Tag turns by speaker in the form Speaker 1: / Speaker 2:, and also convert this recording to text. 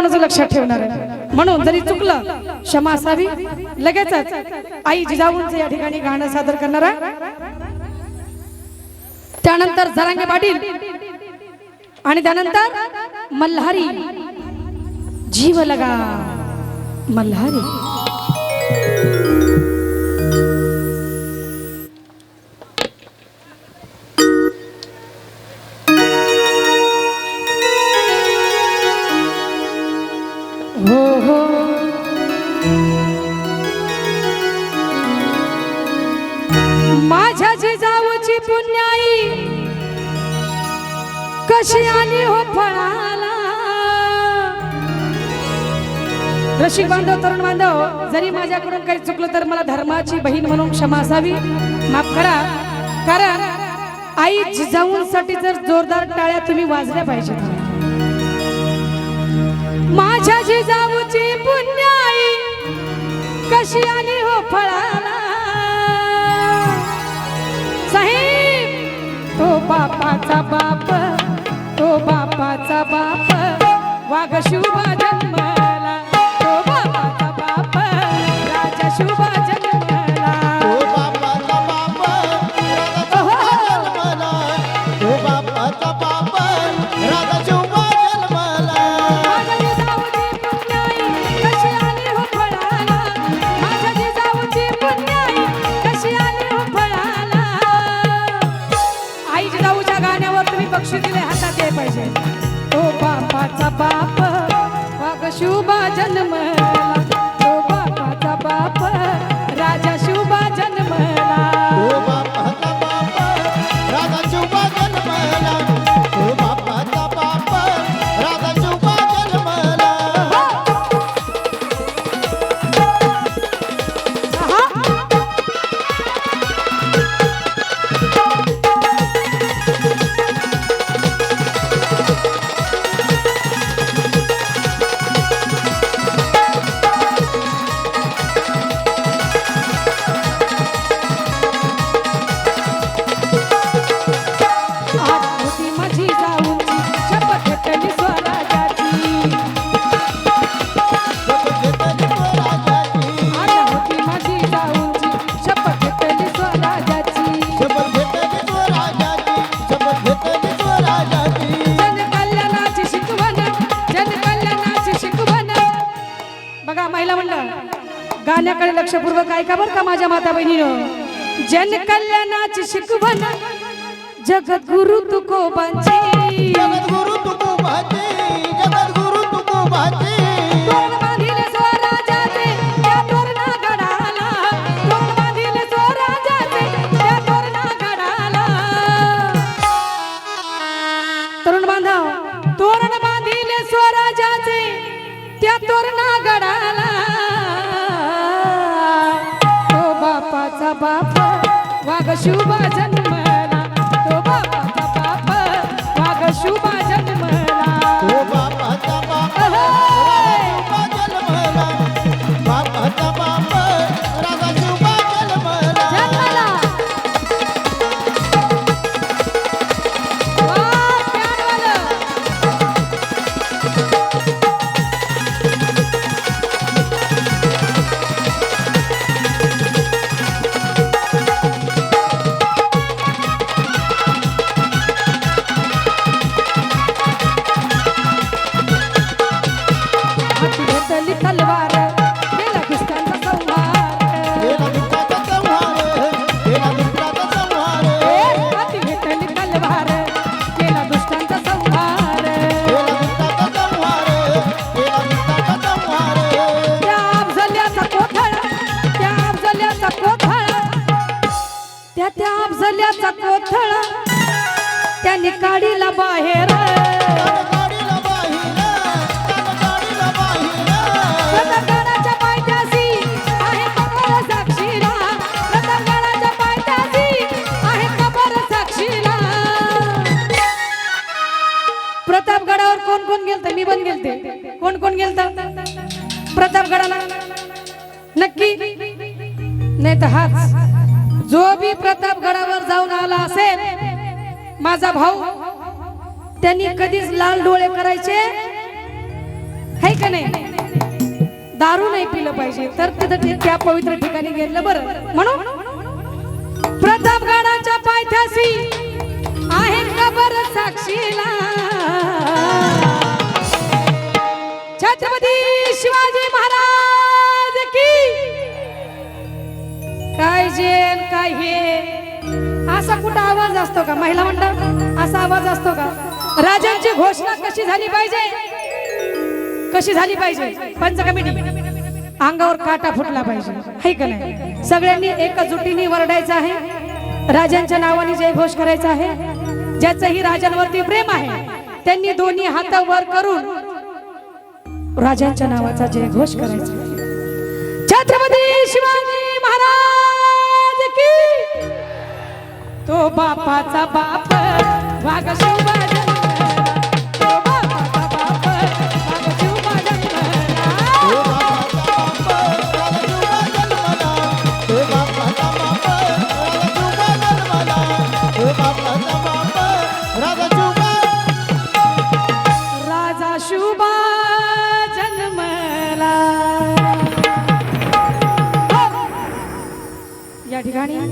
Speaker 1: कोणाचं लक्षात ठेवणार आहे. म्हणून जरी चुकलं क्षमा असावी. लगेचच आई जिजाऊंचं या ठिकाणी गाणं सादर करणार आहे. त्यानंतर जरांगे पाटील आणि त्यानंतर मल्हारी. जीव लगा मल्हारी. माझ्या जिजाऊची पुण्याई कशी आली हो फळाला? रसिक बांधव तरुण बांधव जरी माझ्याकडून काही चुकलं तर मला धर्माची बहीण म्हणून क्षमा असावी. माफ करा. कारण आई जिजाऊंसाठी जर जोरदार टाळ्या तुम्ही वाजल्या पाहिजेत. माझ्या जिजाऊची पुण्याई कशी आली हो फळाला? बापाचा बाप तो बापाचा बाप. वाघ शुभ जन्म देवाचा बाप वाघ शुभा जन्मला. महिला मंडळ गाण्याकडे लक्षपूर्वक ऐका बरं का माझ्या माता बहिणीनं. जन कल्याणाची शिकवण जगद्गुरु तुकोबांची
Speaker 2: जगद्गुरु तुको जगद्गुरु
Speaker 1: तोरण बांधिले स्वराजाचे त्या तोरण वाघ शुभा त्या अफजल्याचा कोथळ त्या त्यांनी काढीला
Speaker 2: गाडीला बाहिरा।
Speaker 1: कोण कोण गेलत? मी पण गेलते. कोण कोण गेलत? प्रतापगडाला. नक्की? नाही तर हाच. जो बी प्रतापगडावर जाऊन आला असेल माझा भाऊ त्यांनी कधीच लाल डोळे करायचे? है का नाही? दारू नाही पिलं पाहिजे. तर तिथं त्या पवित्र ठिकाणी गेलं बरं. म्हणून प्रतापगडाच्या पायथ्याशी आहे का बरं साक्षीला? छत्रपती शिवाजी महाराज की? काय जेन काय हे? असा कुठं आवाज असतो का महिला मंडळ? असा आवाज असतो का? राजांची घोषणा कशी झाली पाहिजे? कशी झाली पाहिजे? पंच कमिटी अंगावर काटा फुटला पाहिजे. है का नाही? सगळ्यांनी एकजुटीने वरडायचं आहे. राजांच्या नावाने जय घोष करायचा आहे. ज्याचंही राजांवरती प्रेम आहे त्यांनी दोन्ही हात वर करून राजांच्या नावाचा जय घोष करायचा. छत्रपती शिवाजी महाराज की तो बापाचा बाप वाघ शिवाजी जन्मला हो. या ठिकाणी